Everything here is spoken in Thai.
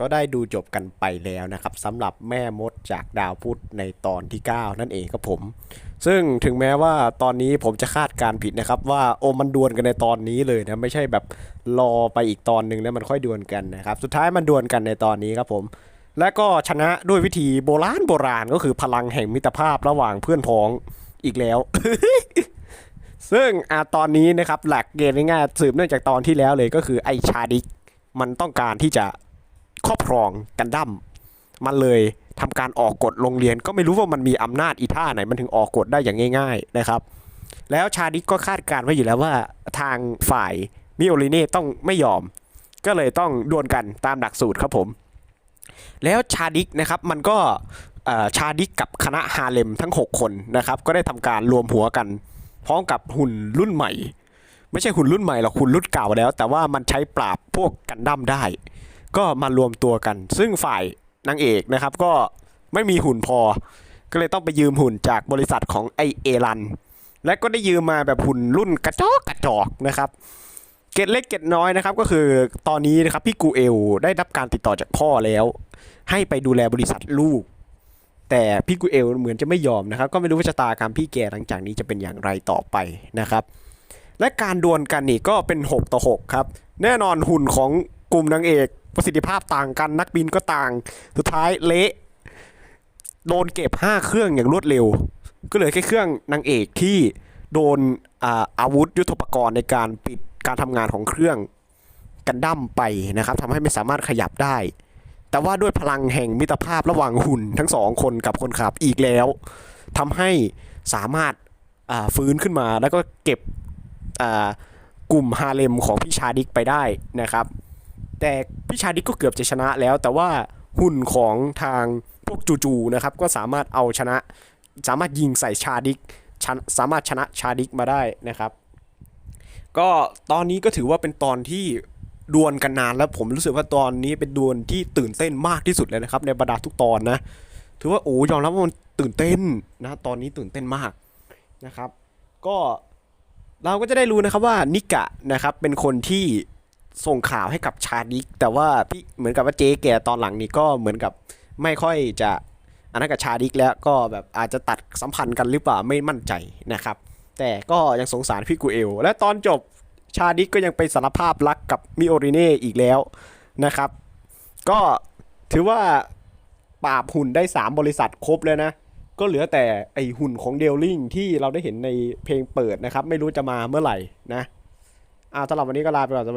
ก็ได้ดูจบกันไปแล้วนะครับสำหรับแม่มดจากดาวพุธในตอนที่ 9 นั่นเองครับผม ซึ่งถึงแม้ว่าตอนนี้ผมจะคาดการณ์ผิดนะครับ ว่าโอมันดวลกันในตอนนี้เลยนะไม่ใช่แบบรอไปอีกตอนหนึ่งแล้วมันค่อยดวลกันนะครับ สุดท้ายมันดวลกันในตอนนี้ครับผม และก็ชนะด้วยวิธีโบราณโบราณก็คือพลังแห่งมิตรภาพระหว่างเพื่อนพ้องอีกแล้ว ซึ่งอะตอนนี้นะครับหลักเกณฑ์ง่ายๆสืบเนื่องจากตอนที่แล้วเลยก็คือไอชาดิกมันต้องการที่จะ ครอบครองกันดั้มมันเลยทำการออกกฎโรงเรียนก็ไม่รู้ว่ามันมีอำนาจอีท่าไหนมันถึงออกกฎได้อย่างง่าย ๆนะครับ แล้วชาดิกก็คาดการณ์ไว้อยู่แล้วว่าทางฝ่ายมิโอริเน่ต้องไม่ยอม ก็เลยต้องดวลกันตามหลักสูตรครับผม แล้วชาดิกนะครับมันก็ชาดิกกับคณะฮาเลมทั้ง 6 คนนะครับ ก็ได้ทำการรวมหัวกัน พร้อมกับหุ่นรุ่นใหม่ ไม่ใช่หุ่นรุ่นใหม่หรอกหุ่นรุ่นเก่าแล้ว แต่ว่ามันใช้ปราบพวกกันดั้มได้ ก็มารวมตัวกัน ซึ่งฝ่ายนางเอกนะครับ ก็ไม่มีหุ่นพอ ก็เลยต้องไปยืมหุ่นจากบริษัทของไอเอรัน และก็ได้ยืมมาแบบหุ่นรุ่นกระจอกกระจอกนะครับเกตเล็กเกตน้อยนะครับ ก็คือตอนนี้นะครับพี่กูเอลได้รับการติดต่อจากพ่อแล้ว ให้ไปดูแลบริษัทลูก แต่พี่กูเอลเหมือนจะไม่ยอมนะครับ ก็ไม่รู้ว่าชะตากรรมพี่แกหลังจากนี้จะเป็นอย่างไรต่อไปนะครับ และการดวลกันนี่ก็เป็น 6 ต่อ 6 ครับ แน่นอนหุ่นของกลุ่มนางเอกประสิทธิภาพต่างกันนักบินก็ต่าง สุดท้ายเละโดนเก็บ 5 เครื่องอย่างรวดเร็ว ก็เหลือแค่เครื่องนางเอกที่โดนอาอาวุธยุทโธปกรณ์ในการปิดการทำงานของเครื่องกันดั้มไปนะครับทำให้ไม่สามารถขยับได้ แต่ว่าด้วยพลังแห่งมิตรภาพระหว่างหุ่นทั้งสองคนกับคนขับอีกแล้วทำให้สามารถาฟื้นขึ้นมาแล้วก็เก็บกลุ่มฮาเลมของพี่ชาดิกไปได้นะครับ แต่พี่ชาดิกก็เกือบจะชนะแล้ว แต่ว่าหุ่นของทางพวกจูจูนะครับก็สามารถเอาชนะ สามารถยิงใส่ชาดิกสามารถชนะชาดิกมาได้นะครับ ก็ตอนนี้ก็ถือว่าเป็นตอนที่ดวลกันนานแล้วผมรู้สึกว่าตอนนี้เป็นดวลที่ตื่นเต้นมากที่สุดเลยนะครับ ในบรรดาทุกตอนนะ ถือว่าโอ้ยอมรับว่ามันตื่นเต้นนะตอนนี้ตื่นเต้นมากนะครับ ก็เราก็จะได้รู้นะครับว่านิกะนะครับเป็นคนที่ ส่งข่าวให้กับชาดิก แต่ว่าพี่เหมือนกับว่าเจ๊แกตอนหลังนี้ก็เหมือนกับไม่ค่อยจะอันนั้นกับชาดิกแล้วก็แบบอาจจะตัดสัมพันธ์กันหรือเปล่าไม่มั่นใจนะครับ แต่ก็ยังสงสารพี่กูเอล และตอนจบชาดิกก็ยังไปสารภาพรักกับมิโอริเน่อีกแล้วนะครับ ก็ถือว่าปราบหุ่นได้ 3 บริษัทครบเลยนะ ก็เหลือแต่ไอหุ่นของเดลลิงที่เราได้เห็นในเพลงเปิดนะครับ ไม่รู้จะมาเมื่อไหร่นะอ่าสำหรับวันนี้ก็ลาไปก่อนสวัสดี